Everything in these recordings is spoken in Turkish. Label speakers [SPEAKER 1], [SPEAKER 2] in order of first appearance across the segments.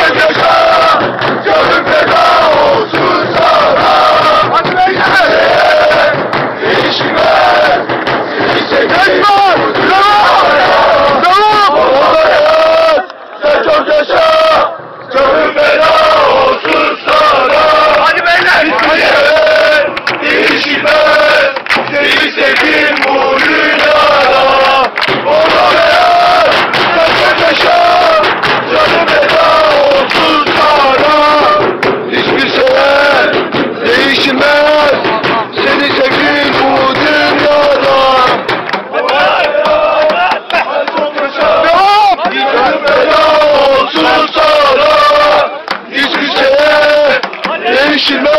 [SPEAKER 1] Joseph Joseph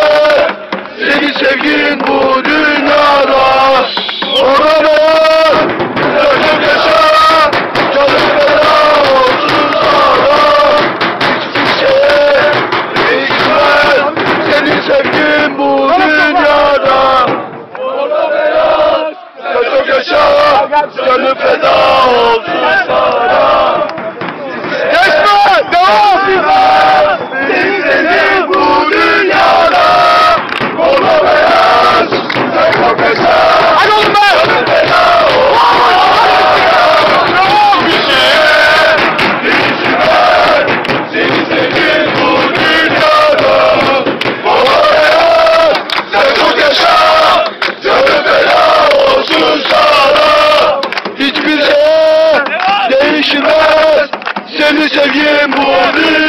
[SPEAKER 1] Oranır Senin sevgin bu dünyada. Oranır Yaşam yaşa. Canım feda olsun sana Hiç kimseye değişmez. Senin sevgin bu dünyada. Oranır Yaşam yaşa Canım feda olsun. biegiem młody!